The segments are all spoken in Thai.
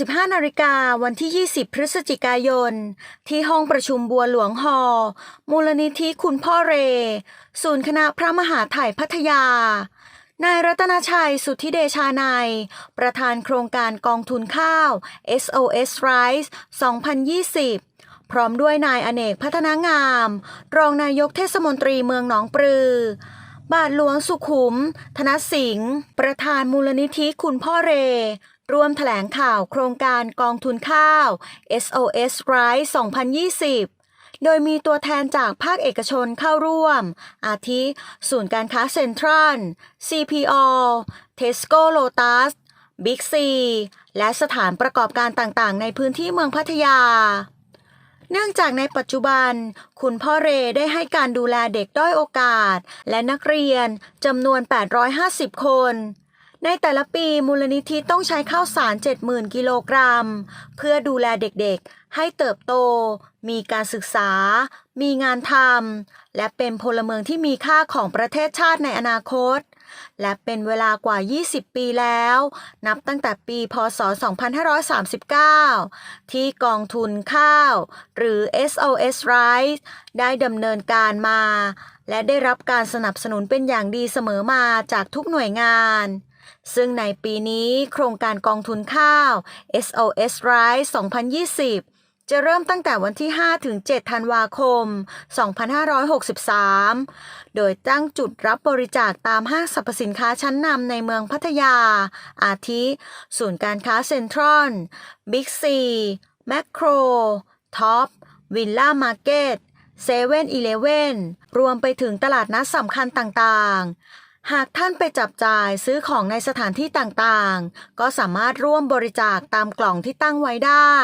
15 นาฬิกาวันที่ 20 พฤศจิกายน ที่ห้องประชุมบัวหลวงฮอลมูลนิธิคุณพ่อเร ศูนย์คณะพระมหาไถ่พัทยา นายรัตนชัยสุทธิเดชานายประธานโครงการกองทุนข้าว SOS Rice 2020พร้อมด้วยนายอเนกพัฒนางาม รองนายกเทศมนตรีเมืองหนองปลือ บาทหลวงสุขุม ธนสิงห์ ประธานมูลนิธิคุณพ่อเร ร่วมแถลงข่าวโครงการกองทุนข้าว SOS Rice 2020 โดยมีตัวแทนจากภาคเอกชนเข้าร่วม อาทิ ศูนย์การค้าเซ็นทรัล CPO Tesco Lotus Big C และสถานประกอบการต่างๆ ในพื้นที่เมืองพัทยา เนื่องจากในปัจจุบัน คุณพ่อเรได้ให้การดูแลเด็กด้อยโอกาส และนักเรียนจำนวน 850 คน ในแต่ละปีมูลนิธิต้องใช้ข้าวสาร 70,000 กิโลกรัม เพื่อดูแลเด็กๆ ให้เติบโต มีการศึกษา มีงานทำ และเป็นพลเมืองที่มีค่าของประเทศชาติในอนาคต และเป็นเวลากว่า 20 ปีแล้ว นับตั้งแต่ปี พศ 2539 ที่กองทุนข้าว หรือ SOS Rice ได้ดำเนินการมา และได้รับการสนับสนุนเป็นอย่างดีเสมอมาจากทุกหน่วยงาน ซึ่งในปีนี้โครงการกองทุนข้าว SOS Rice 2020 จะเริ่มตั้งแต่วันที่ 5 ถึง 7 ธันวาคม 2563 โดยตั้งจุดรับบริจาคตามห้างสรรพสินค้าชั้นนำในเมืองพัทยา อาทิ ศูนย์การค้าเซ็นทรัลบิ๊กซีแมคโครท็อปวิลล่ามาร์เก็ตเซเว่นอีเลเว่นรวมไปถึงตลาดนัดสำคัญต่างๆ หากท่านไปจับจ่ายซื้อของในสถานที่ต่างๆ ก็สามารถร่วมบริจาคตามกล่องที่ตั้งไว้ได้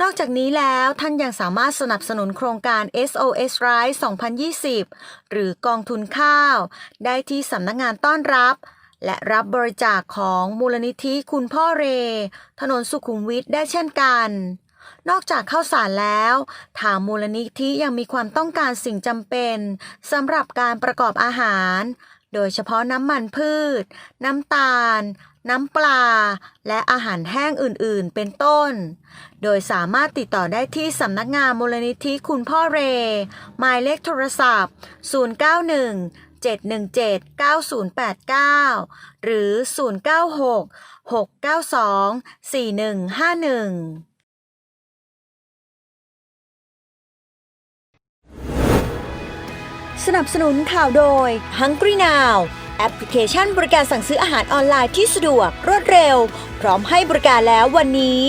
นอกจากนี้แล้วท่านยังสามารถสนับสนุนโครงการ SOS Rice 2020 หรือกองทุนข้าว ได้ที่สำนักงานต้อนรับ และรับบริจาคของมูลนิธิคุณพ่อเร ถนนสุขุมวิทได้เช่นกันนอกจากข้าวสารแล้วทางมูลนิธิยังมีความต้องการสิ่งจำเป็นสำหรับการประกอบอาหาร โดยเฉพาะน้ำมันพืช น้ำตาล น้ำปลา และอาหารแห้งอื่น ๆ เป็นต้น โดยสามารถติดต่อได้ที่สำนักงานมูลนิธิคุณพ่อเร หมายเลขโทรศัพท์ 091 717 9089 หรือ 096 692 4151 สนับสนุนข่าวโดย Hungry Now แอปพลิเคชันบริการสั่งซื้ออาหารออนไลน์ที่สะดวก รวดเร็ว พร้อมให้บริการแล้ววันนี้